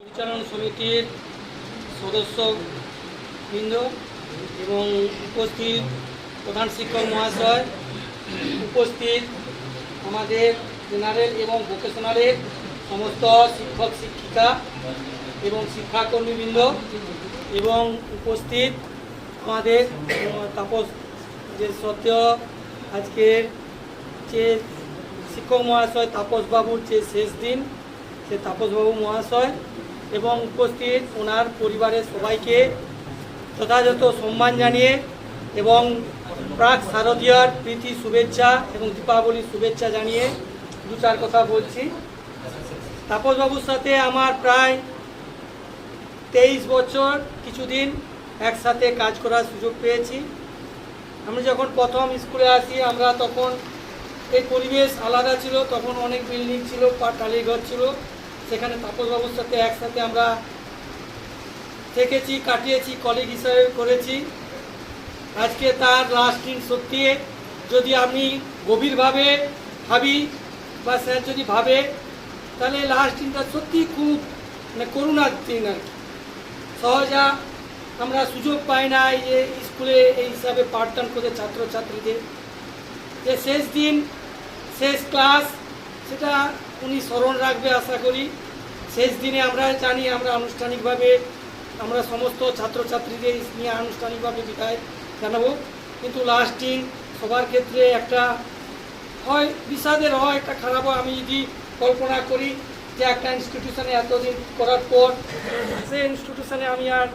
পরিচালন সমিতির সদস্যবৃন্দ এবং উপস্থিত প্রধান শিক্ষক মহাশয়, উপস্থিত আমাদের জেনারেল এবং ভোকেশনালের সমস্ত শিক্ষক, শিক্ষিকা এবং শিক্ষাকর্মীবৃন্দ এবং উপস্থিত আমাদের তাপস যে সত্ত্বেও আজকের যে শিক্ষক মহাশয় তাপসবাবুর যে শেষ দিন, সে তাপসবাবু মহাশয় এবং উপস্থিত ওনার পরিবারের সবাইকে যথাযথ সম্মান জানিয়ে এবং প্রাক শারদীয়ার প্রীতি শুভেচ্ছা এবং দীপাবলির শুভেচ্ছা জানিয়ে দু চার কথা বলছি। তাপসবাবুর সাথে আমার প্রায় তেইশ বছর কিছুদিন একসাথে কাজ করার সুযোগ পেয়েছি। আমি যখন প্রথম স্কুলে আসি, আমরা তখন এই পরিবেশ আলাদা ছিল, তখন অনেক বিল্ডিং ছিল পাটালি ঘর ছিল। সেখানে তাপসবাবুর সাথে একসাথে আমরা থেকেছি, কাটিয়েছি কলিগ হিসাবে করেছি। আজকে তার লাস্ট দিন সত্যি, যদি আমি গভীরভাবে ভাবি বা স্যার যদি ভাবে, তাহলে লাস্ট দিনটা সত্যি খুব মানে করুণার দিন আর কি। সহজা আমরা সুযোগ পাই না যে স্কুলে এই হিসাবে পাঠদান করে ছাত্রছাত্রীদের। যে শেষ দিন, শেষ ক্লাস সেটা উনি স্মরণ রাখবে আশা করি। শেষ দিনে আমরা জানি আমরা আনুষ্ঠানিকভাবে আমরা সমস্ত ছাত্রছাত্রীদের নিয়ে আনুষ্ঠানিকভাবে বিদায় জানাব। কিন্তু লাস্টিং সবার ক্ষেত্রে একটা হয়, বিষাদের হয়, একটা খারাপ হয়। আমি যদি কল্পনা করি যে একটা ইনস্টিটিউশনে এতদিন করার পর সেই ইনস্টিটিউশনে আমি আর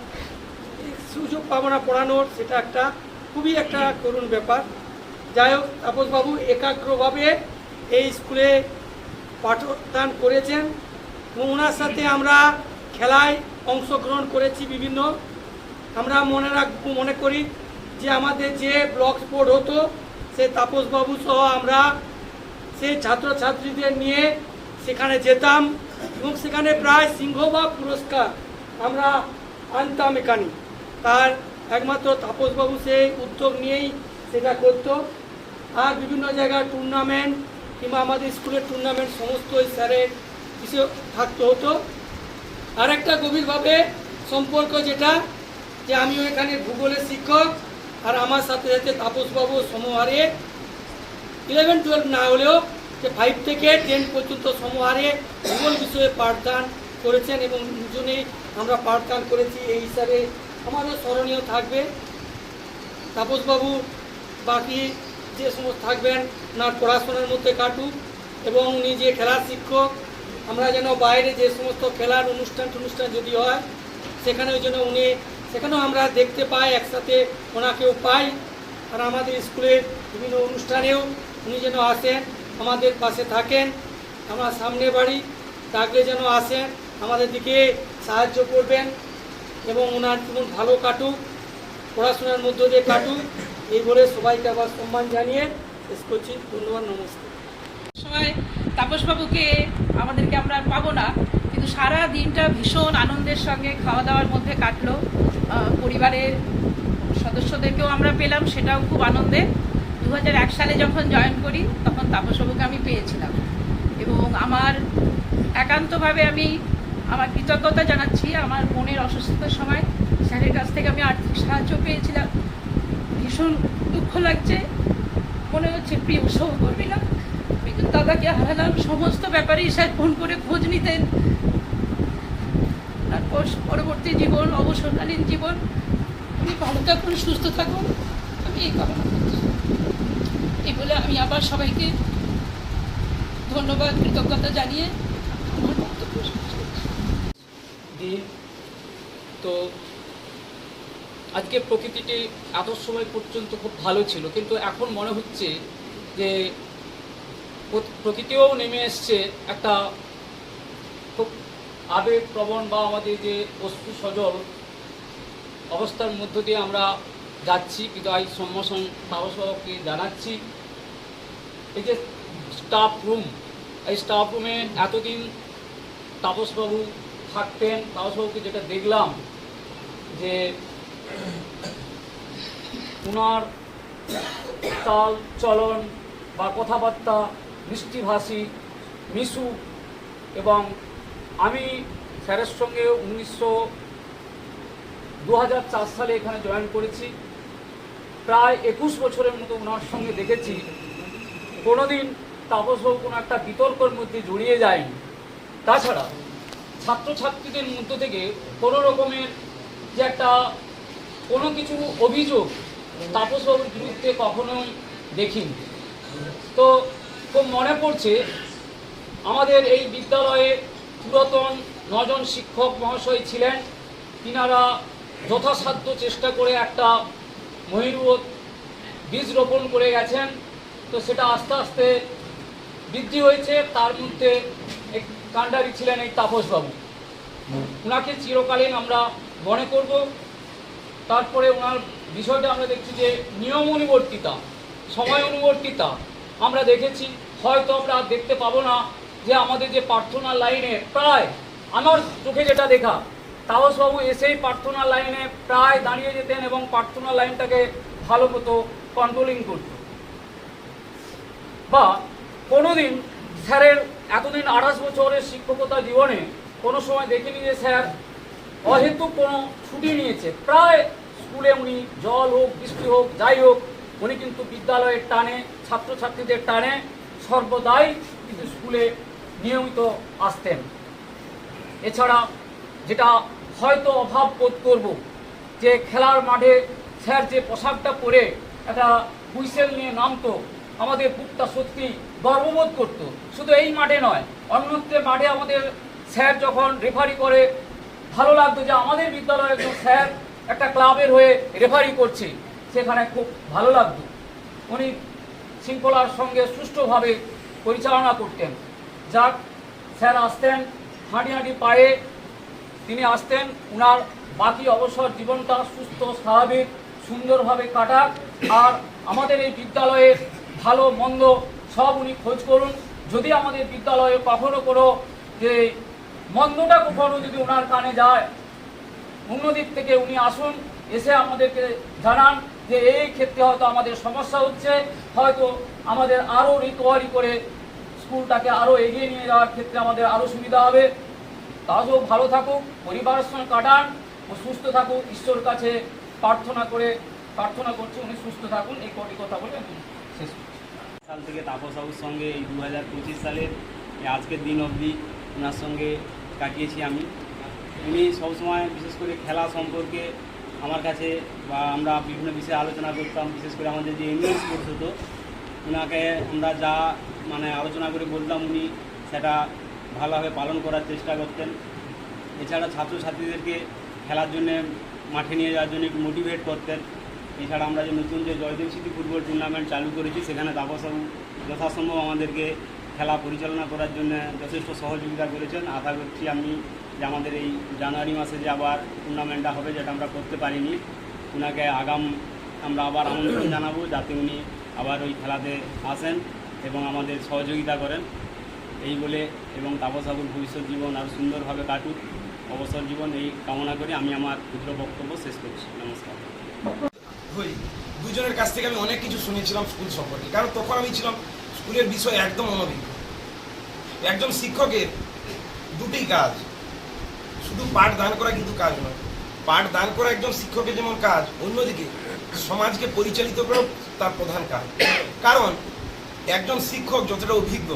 সুযোগ পাবো না পড়ানোর, সেটা একটা খুবই একটা করুণ ব্যাপার। যাই হোক, তাপসবাবু, একাগ্রভাবে এই স্কুলে পাঠদান করেছেন। এবং ওনার সাথে আমরা খেলায় অংশগ্রহণ করেছি বিভিন্ন। আমরা মনে রাখ মনে করি যে আমাদের যে ব্লক স্পোর্ট হতো, সে তাপসবাবু সহ আমরা সেই ছাত্রছাত্রীদের নিয়ে সেখানে যেতাম এবং সেখানে প্রায় সিংহ বা পুরস্কার আমরা আনতাম এখানে। তার একমাত্র তাপসবাবু সেই উদ্যোগ নিয়েই সেটা করতো। আর বিভিন্ন জায়গায় টুর্নামেন্ট কিংবা আমাদের স্কুলের টুর্নামেন্ট সমস্ত ওই স্যারের কিছু থাকতে হতো। আর একটা গভীরভাবে সম্পর্ক যেটা, যে আমিও এখানে ভূগোলের শিক্ষক, আর আমার সাথে সাথে তাপসবাবু সমহারে। ইলেভেন টুয়েলভ না হলেও যে ফাইভ থেকে টেন পর্যন্ত সমহারে ভূগোল বিষয়ে পাঠদান করেছেন এবং দুজনেই আমরা পাঠদান করেছি এই হিসাবে আমারও স্মরণীয় থাকবে। তাপসবাবু বাকি যে সমস্ত থাকবেন ওনার পড়াশোনার মধ্যে কাটুক এবং যে খেলার শিক্ষক, আমরা যেন বাইরে যে সমস্ত খেলার অনুষ্ঠান টনুষ্ঠান যদি হয়, সেখানেও যেন উনি, সেখানেও আমরা দেখতে পাই, একসাথে ওনাকেও পাই। আর আমাদের স্কুলের বিভিন্ন অনুষ্ঠানেও উনি যেন আসেন, আমাদের পাশে থাকেন, আমরা সামনে বাড়ি ডাকলে যেন আসেন, আমাদের দিকে সাহায্য করবেন এবং ওনার জীবন ভালো কাটুক, পড়াশোনার মধ্য দিয়ে কাটুক। এই বলে সবাইকে আবার সম্মান জানিয়ে শেষ ধন্যবাদ নমস্কার। সময় তাপসবাবুকে আমাদেরকে আমরা পাবো না, কিন্তু সারা দিনটা ভীষণ আনন্দের সঙ্গে খাওয়া দাওয়ার মধ্যে কাটলো। পরিবারের সদস্যদেরকেও আমরা পেলাম, সেটাও খুব আনন্দে। দু হাজার এক সালে যখন জয়েন করি, তখন তাপসবাবুকে আমি পেয়েছিলাম। এবং আমার একান্তভাবে আমি আমার কৃতজ্ঞতা জানাচ্ছি, আমার বোনের অসুস্থতার সময় স্যারের কাছ থেকে আমি আর্থিক সাহায্য পেয়েছিলাম। ভীষণ দুঃখ লাগছে মনে হচ্ছে প্রিয় সহকর্মী না কিন্তু দাদাকে হারালাম সমস্ত ব্যাপারেই স্যার ফোন করে খোঁজ নিতেন। তারপর পরবর্তী জীবন, অবসরকালীন জীবন উনি ভালো থাকুন, সুস্থ থাকুন। আমি এই কামনা করছি। এই বলে আমি আবার সবাইকে ধন্যবাদ, কৃতজ্ঞতা জানিয়ে আমার বক্তব্য তো আজকে প্রকৃতিটি এত সময় পর্যন্ত খুব ভালো ছিল, কিন্তু এখন মনে হচ্ছে যে প্র- প্রকৃতিও নেমে এসছে একটা খুব আবেগপ্রবণ বা আমাদের যে অশ্রু সজল অবস্থার মধ্য দিয়ে আমরা যাচ্ছি কিন্তু এই সম্মোষণ তাপসবাবুকে জানাচ্ছি। এই যে স্টাফ রুম এই স্টাফ রুমে এতদিন তাপসবাবু থাকতেন, তাপসবাবুকে যেটা দেখলাম যে ওনার চাল চলন বা কথাবার্তা, মিষ্টিভাষী, মিশু এবং আমি স্যারের সঙ্গে উনিশশো দু সালে এখানে জয়েন করেছি। প্রায় একুশ বছরের মতো ওনার সঙ্গে দেখেছি। কোনোদিন তাপসবাবু কোনো একটা বিতর্কের মধ্যে জড়িয়ে যায়নি তাছাড়া ছাত্রছাত্রীদের মধ্য থেকে কোনো রকমের যে একটা কোনো কিছু অভিযোগ তাপসবাবুর বিরুদ্ধে কখনো দেখিনি। তো খুব মনে পড়ছে, আমাদের এই বিদ্যালয়ে পুরাতন নজন শিক্ষক মহাশয় ছিলেন। তিনারা যথাসাধ্য চেষ্টা করে একটা ময়ূরবোধ বীজ রোপণ করে গেছেন। তো সেটা আস্তে আস্তে বৃদ্ধি হয়েছে। তার মধ্যে এক কাণ্ডারি ছিলেন এই তাপসবাবু। ওনাকে চিরকালীন আমরা মনে করব। তারপরে ওনার বিষয়টা আমরা দেখছি যে নিয়ম অনুবর্তিতা, সময় অনুবর্তিতা। আমরা দেখেছি, হয়তো আমরা দেখতে পাবো না যে আমাদের যে প্রার্থনা লাইনে প্রায়, আমার চোখে যেটা দেখা তাপসবাবু এসেই প্রার্থনা লাইনে প্রায় দাঁড়িয়ে যেতেন এবং প্রার্থনা লাইনটাকে ভালো মতো কন্ট্রোলিং করত। বা কোনোদিন স্যারের এতদিন আঠাশ বছরের শিক্ষকতা জীবনে কোনো সময় দেখিনি যে স্যার অহেতুক কোনো ছুটি নিয়েছে। প্রায় স্কুলে উনি জল হোক, বৃষ্টি হোক, যাই হোক, উনি কিন্তু বিদ্যালয়ের টানে, ছাত্রছাত্রীদের টানে সর্বদাই কিন্তু স্কুলে নিয়মিত আসতেন। এছাড়া যেটা হয়তো অভাব বোধ করব, যে খেলার মাঠে স্যার যে পোশাকটা পরে একটা হুইসেল নিয়ে নামতো, আমাদের বুকটা সত্যি গর্ববোধ করতো। শুধু এই মাঠে নয়, অন্যত্র মাঠে আমাদের স্যার যখন রেফারি করে ভালো লাগতো যে আমাদের বিদ্যালয়ের একজন স্যার একটা ক্লাবের হয়ে রেফারি করছে, সেখানে খুব ভালো লাগতো। উনি শৃঙ্খলার সঙ্গে সুষ্ঠুভাবে পরিচালনা করতেন। যাক, স্যার আসতেন হাঁটি হাঁটি পায়ে তিনি আসতেন, উনার বাকি অবসর জীবনটা সুস্থ, স্বাভাবিক, সুন্দরভাবে কাটাক, আর আমাদের এই বিদ্যালয়ের ভালো, মন্দ সব উনি খোঁজ করুন। যদি আমাদের বিদ্যালয়ে কখনো কোনো যে মন্দটা কখনো যদি ওনার কানে যায়, অন্যদিক থেকে উনি আসুন, এসে আমাদেরকে জানান যে এই ক্ষেত্রে হয়তো আমাদের সমস্যা হচ্ছে, হয়তো আমাদের আরও রিকভারি করে স্কুলটাকে আরও এগিয়ে নিয়ে যাওয়ার ক্ষেত্রে আমাদের আরও সুবিধা হবে। তাও ভালো থাকুক, পরিবারের সঙ্গে কাটান ও সুস্থ থাকুক। ঈশ্বর কাছে প্রার্থনা করে, প্রার্থনা করছি উনি সুস্থ থাকুন। এই কটি কথা বলে শেষ সাল থেকে তাপস বাবুর সঙ্গে এই দু হাজার পঁচিশ সালের আজকের দিন অবধি ওনার সঙ্গে কাটিয়েছি আমি। উনি সবসময় বিশেষ করে খেলা সম্পর্কে আমার কাছে বা আমরা বিভিন্ন বিষয়ে আলোচনা করতাম, বিশেষ করে আমাদের যে ইংলিশ কোর্স হতো ওনাকে আমরা যা মানে আলোচনা করে বলতাম উনি, সেটা ভালোভাবে পালন করার চেষ্টা করতেন। এছাড়া ছাত্রছাত্রীদেরকে খেলার জন্য মাঠে নিয়ে যাওয়ার জন্য একটু মোটিভেট করতেন। এছাড়া আমরা যে নতুন যে জয়দেব স্মৃতি ফুটবল টুর্নামেন্ট চালু করেছি, সেখানে তাপসবাবু যথাসম্ভব আমাদেরকে খেলা পরিচালনা করার জন্য যথেষ্ট সহযোগিতা করেছেন। আশা করছি আমি যে আমাদের এই জানুয়ারি মাসে যে আবার টুর্নামেন্টটা হবে যেটা আমরা করতে পারিনি ওনাকে আগাম আমরা আবার আমন্ত্রণ জানাব যাতে উনি আবার ওই খেলাতে আসেন এবং আমাদের সহযোগিতা করেন। এই বলে এবং তাপসাবুর ভবিষ্যৎ জীবন আরও সুন্দরভাবে কাটুক। অবসর জীবন এই কামনা করে আমি আমার ক্ষুদ্র বক্তব্য শেষ করছি। নমস্কার। দুজনের কাছ থেকে আমি অনেক কিছু শুনেছিলাম স্কুল সম্পর্কে। কারণ তখন আমি ছিলাম স্কুলের বিষয় একদম অনভিজ্ঞ একজন শিক্ষকের দুটি কাজ। শুধু পাঠ দান করা কিন্তু কাজ নয়। পাঠ দান করা একজন শিক্ষকের যেমন কাজ, অন্যদিকে সমাজকে পরিচালিত করা তার প্রধান কাজ। কারণ একজন শিক্ষক যতটা অভিজ্ঞ,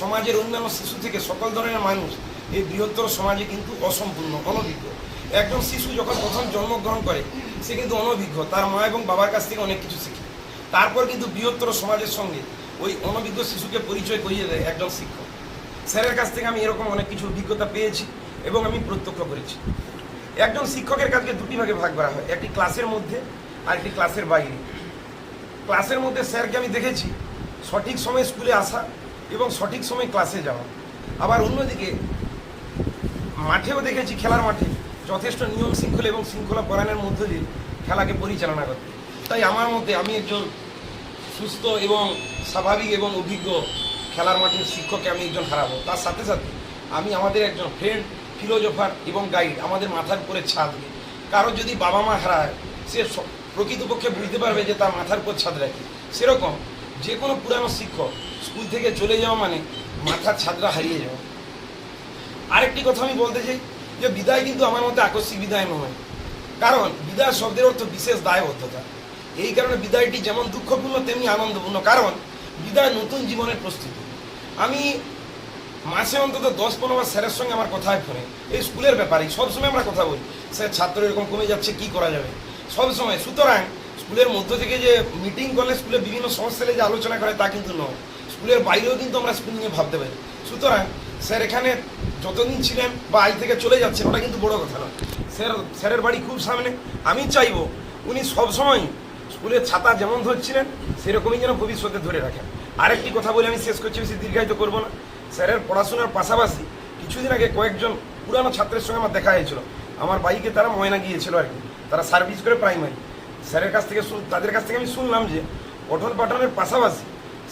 সমাজের অন্যান্য শিশু থেকে সকল ধরনের মানুষ, এই বৃহত্তর সমাজে কিন্তু অসম্পূর্ণ, অনভিজ্ঞ। একজন শিশু যখন প্রথম জন্মগ্রহণ করে, সে কিন্তু অনভিজ্ঞ। তার মা এবং বাবার কাছ থেকে অনেক কিছু শেখে। তারপর কিন্তু বৃহত্তর সমাজের সঙ্গে ওই অনভিজ্ঞ শিশুকে পরিচয় করিয়ে দেয় একজন শিক্ষক। স্যারের কাছ থেকে আমি এরকম অনেক কিছু অভিজ্ঞতা পেয়েছি এবং আমি প্রত্যক্ষ করেছি। একজন শিক্ষকের কাজকে দুটি ভাগে ভাগ করা হয়, একটি ক্লাসের মধ্যে আর একটি ক্লাসের বাইরে। ক্লাসের মধ্যে স্যারকে আমি দেখেছি সঠিক সময়ে স্কুলে আসা এবং সঠিক সময়ে ক্লাসে যাওয়া। আবার অন্যদিকে মাঠেও দেখেছি খেলার মাঠে যথেষ্ট নিয়ম শৃঙ্খলা এবং শৃঙ্খলা পরায়ণের মধ্য দিয়ে খেলাকে পরিচালনা করতে। তাই আমার মতে আমি একজন সুস্থ এবং স্বাভাবিক এবং অভিজ্ঞ খেলার মাঠের শিক্ষককে আমি একজন হারাবো। তার সাথে সাথে আমি আমাদের একজন ফ্রেন্ড ফিলোজফার এবং গাইড আমাদের মাথার উপরে ছাদ কারও যদি বাবা মা হারায়, সে প্রকৃতপক্ষে বুঝতে পারবে যে তার মাথার উপর ছাদ রাখি সেরকম যে কোনো পুরানো শিক্ষক স্কুল থেকে চলে যাওয়া মানে মাথার ছাদরা হারিয়ে যাওয়া। আরেকটি কথা আমি বলতে চাই যে বিদায় কিন্তু আমার মতে আকস্মিক বিদায় নয়। কারণ বিদায় শব্দের অর্থ বিশেষ দায়বদ্ধতা। এই কারণে বিদায়টি যেমন দুঃখপূর্ণ, তেমনি আনন্দপূর্ণ। কারণ, বিদায় নতুন জীবনের প্রস্তুতি। আমি মাসে অন্তত দশ পনেরো বার স্যারের সঙ্গে আমার কথা ফোনে। এই স্কুলের ব্যাপারে সবসময় আমরা কথা বলি, স্যার, ছাত্র এরকম কমে যাচ্ছে, কি করা যাবে? সবসময়। সুতরাং, স্কুলের মধ্য থেকে যে মিটিং করলে স্কুলে বিভিন্ন সমস্যা যে আলোচনা করে তা কিন্তু নয়। স্কুলের বাইরেও কিন্তু আমরা স্কুল নিয়ে ভাবতে পারি। সুতরাং, স্যার এখানে যতদিন ছিলেন বা আজ থেকে চলে যাচ্ছেন, ওটা কিন্তু বড় কথা নয়। স্যার, স্যারের বাড়ি খুব সামনে। আমি চাইব উনি সবসময় স্কুলের ছাতা যেমন ধরছিলেন, সেরকমই যেন ভবিষ্যতে ধরে রাখেন। আরেকটি কথা বলে আমি শেষ করছি, বেশি দীর্ঘায়িত করব না। স্যারের পড়াশোনার পাশাপাশি কিছুদিন আগে কয়েকজন পুরানো ছাত্রের সঙ্গে আমার দেখা হয়েছিল। আমার বাইকে তারা ময়না গিয়েছিল আর কি, তারা সার্ভিস করে প্রাইমারি। স্যারের কাছ থেকে তাদের কাছ থেকে আমি শুনলাম যে পঠন পাঠনের পাশাপাশি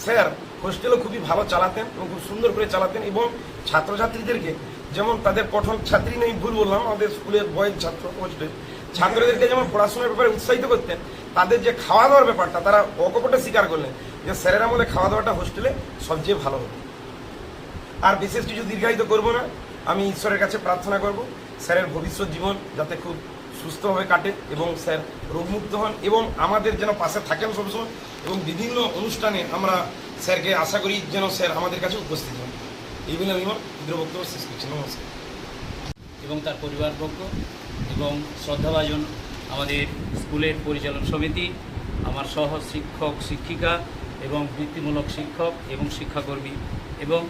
স্যার হোস্টেলও খুবই ভালো চালাতেন এবং খুব সুন্দর করে চালাতেন এবং ছাত্রছাত্রীদেরকে যেমন তাদের পঠন ছাত্রী নেই ভুল বললাম, আমাদের স্কুলের বয়েজ ছাত্র হোস্টেল ছাত্রদেরকে যেমন পড়াশোনার ব্যাপারে উৎসাহিত করতেন তাদের যে খাওয়া দাওয়ার ব্যাপারটা, তারা অকপটে স্বীকার করলেন যে স্যারের আমলে খাওয়া দাওয়াটা হোস্টেলে সবচেয়ে ভালো হতো আর বিশেষ কিছু দীর্ঘায়িত করব না, আমি ঈশ্বরের কাছে প্রার্থনা করব, স্যারের ভবিষ্যৎ জীবন যাতে খুব সুস্থভাবে কাটে এবং স্যার রোগমুক্ত হন এবং আমাদের যেন পাশে থাকেন সবসময় এবং বিভিন্ন অনুষ্ঠানে আমরা স্যারকে আশা করি যেন স্যার আমাদের কাছে উপস্থিত হন। এই বলে আমি আমার ক্ষুদ্র বক্তব্য শেষ করছি। নমস্কার। এবং তার পরিবারবর্গ এবং শ্রদ্ধাভাজন আমাদের স্কুলের পরিচালন সমিতি, আমার সহ শিক্ষক, শিক্ষিকা এবং বৃত্তিমূলক শিক্ষক এবং শিক্ষাকর্মী এবং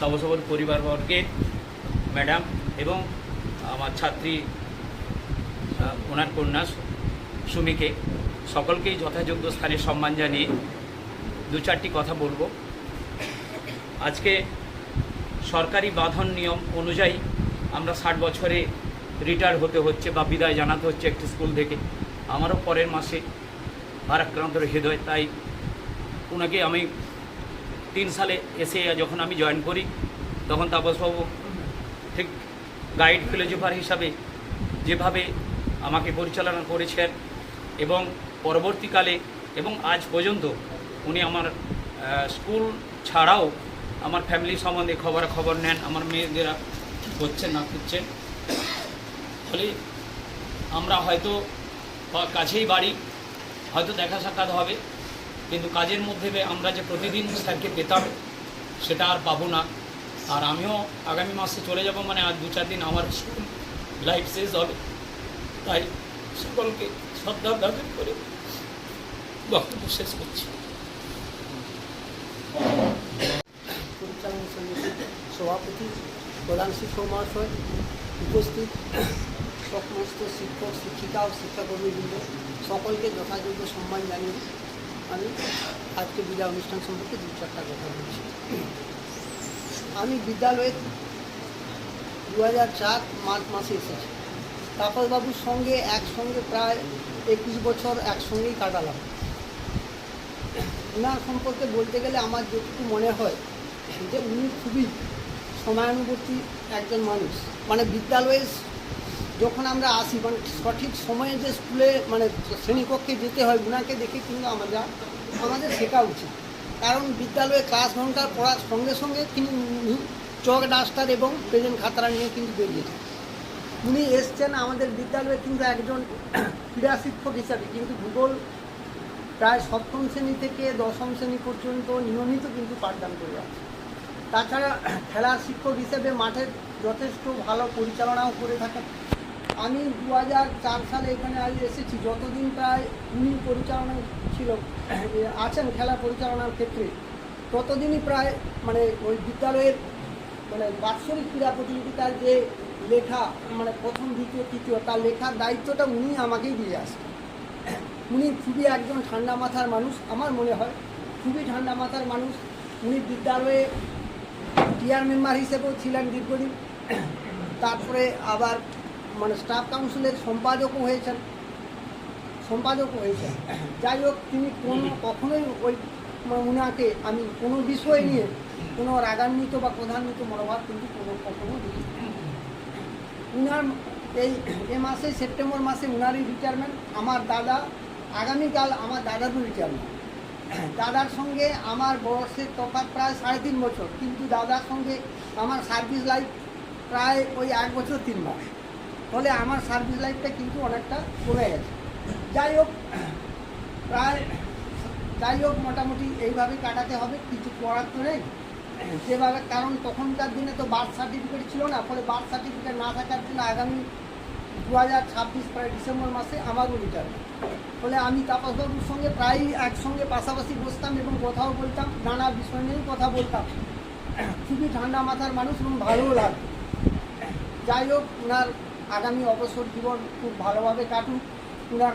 তাবসবর পরিবারবর্গের ম্যাডাম এবং আমার ছাত্রী ওনার কন্যা সুমিকে। সকলকেই যথাযোগ্য স্থানে সম্মান জানিয়ে দু চারটি কথা বলব। আজকে সরকারি বাঁধন নিয়ম অনুযায়ী আমরা ষাট বছরে রিটায়ার হতে হচ্ছে বা বিদায় জানাতে হচ্ছে একটি স্কুল থেকে। আমারও পরের মাসে ভারাক্রান্ত হৃদয়, তাই ওনাকে আমি তিন সালে এসে যখন আমি জয়েন করি, তখন তাপসবাবু ঠিক গাইড ফিলোজফার হিসাবে যেভাবে আমাকে পরিচালনা করেছেন এবং পরবর্তীকালে এবং আজ পর্যন্ত উনি আমার স্কুল ছাড়াও আমার ফ্যামিলি সম্বন্ধে খবরাখবর নেন, আমার মেয়েদের করছেন না করছেন ফলে আমরা হয়তো কাছেই বাড়ি, হয়তো দেখা সাক্ষাৎ হবে। কিন্তু কাজের মধ্যে আমরা যে প্রতিদিন স্যারকে পেতাম, সেটা আর পাবো না। আর আমিও আগামী মাসে চলে যাব মানে আর দু চার দিন আমার স্কুল লাইফ শেষ হবে। তাই সকলকে শ্রদ্ধা জ্ঞাপন করে বক্তব্য শেষ করছি। সভাপতি, প্রধান শিক্ষক মহাশয় উপস্থিত। সমস্ত শিক্ষক, শিক্ষিকা ও শিক্ষাকর্মীবৃন্দ সকলকে যথাযোগ্য সম্মান জানিয়ে আমি আজকে বিদায় অনুষ্ঠান সম্পর্কে দু চারটা কথা বলছি। আমি বিদ্যালয়ে দু হাজার চার মার্চ মাসে এসেছি। তাপসবাবুর সঙ্গে একসঙ্গে প্রায় একুশ বছর একসঙ্গেই কাটালাম। ওনার সম্পর্কে বলতে গেলে আমার যেটুকু মনে হয় যে উনি খুবই সময়ানুবর্তী একজন মানুষ। মানে বিদ্যালয়ে যখন আমরা আসি মানে সঠিক সময়ে যে স্কুলে মানে শ্রেণীকক্ষে যেতে হয় ওনাকে দেখে কিন্তু আমরা আমাদের শেখা উচিত। কারণ বিদ্যালয়ে ক্লাস ঘণ্টা পড়ার সঙ্গে সঙ্গে তিনি চক ডাস্টার এবং প্রেজেন্ট খাতারা নিয়ে কিন্তু বেরিয়েছেন উনি এসছেন আমাদের বিদ্যালয়ে কিন্তু একজন ক্রীড়া শিক্ষক হিসাবে, কিন্তু ভূগোল প্রায় সপ্তম শ্রেণি থেকে দশম শ্রেণি পর্যন্ত নিয়মিত কিন্তু পাঠদান করে আছে তাছাড়া খেলার শিক্ষক হিসেবে মাঠের যথেষ্ট ভালো পরিচালনাও করে থাকেন। আমি দু হাজার চার সালে এখানে আজ এসেছি। যতদিন প্রায় উনি পরিচালনা ছিল আছেন খেলা পরিচালনার ক্ষেত্রে, ততদিনই প্রায় মানে ওই বিদ্যালয়ের মানে বাৎসরিক ক্রীড়া প্রতিযোগিতার যে লেখা মানে প্রথম, দ্বিতীয়, তৃতীয়, তার লেখার দায়িত্বটা উনি আমাকেই দিয়ে আসেন। উনি খুবই একজন ঠান্ডা মাথার মানুষ, আমার মনে হয়। খুবই ঠান্ডা মাথার মানুষ। উনি বিদ্যালয়ে টিআর মেম্বার হিসেবেও ছিলেন দীর্ঘদিন। তারপরে আবার মানে স্টাফ কাউন্সিলের সম্পাদকও হয়েছেন সম্পাদকও হয়েছেন। যাই হোক, তিনি কোনো কখনোই ওই মানে উনাকে আমি কোনো বিষয় নিয়ে কোনো রাগান্বিত বা প্রধান্বিত মনোভাব কিন্তু কোনো কখনো দেখি উনার এই এ মাসে, সেপ্টেম্বর মাসে উনারই রিটায়ারমেন্ট আমার দাদা, আগামীকাল আমার দাদারও রিটায়ারমেন্ট দাদার সঙ্গে আমার বয়সের তফাৎ প্রায় সাড়ে তিন বছর, কিন্তু দাদার সঙ্গে আমার সার্ভিস লাইফ প্রায় ওই এক বছর তিন মাস। ফলে আমার সার্ভিস লাইফটা কিন্তু অনেকটা কমে গেছে। যাই হোক, প্রায় যাই হোক, মোটামুটি এইভাবে কাটাতে হবে, কিছু করার তো নেই। যেভাবে, কারণ তখনকার দিনে তো বার্থ সার্টিফিকেট ছিল না, ফলে বার্থ সার্টিফিকেট না থাকার জন্য আগামী দু হাজার ছাব্বিশ প্রায় ডিসেম্বর মাসে আমারও রিটার্ন ফলে আমি তাপসবাবুর সঙ্গে প্রায়ই একসঙ্গে পাশাপাশি বসতাম এবং কথাও বলতাম, নানা বিষয় নিয়েও কথা বলতাম। খুবই ঠান্ডা মাথার মানুষ এবং ভালোও লাগতো। যাই হোক ওনার আগামী অবসর জীবন খুব ভালোভাবে কাটুক ওনার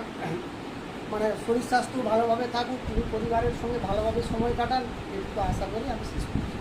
মানে শরীর স্বাস্থ্য ভালোভাবে থাকুক তিনি পরিবারের সঙ্গে ভালোভাবে সময় কাটান এটুকু আশা করি আমি শেষ করছি।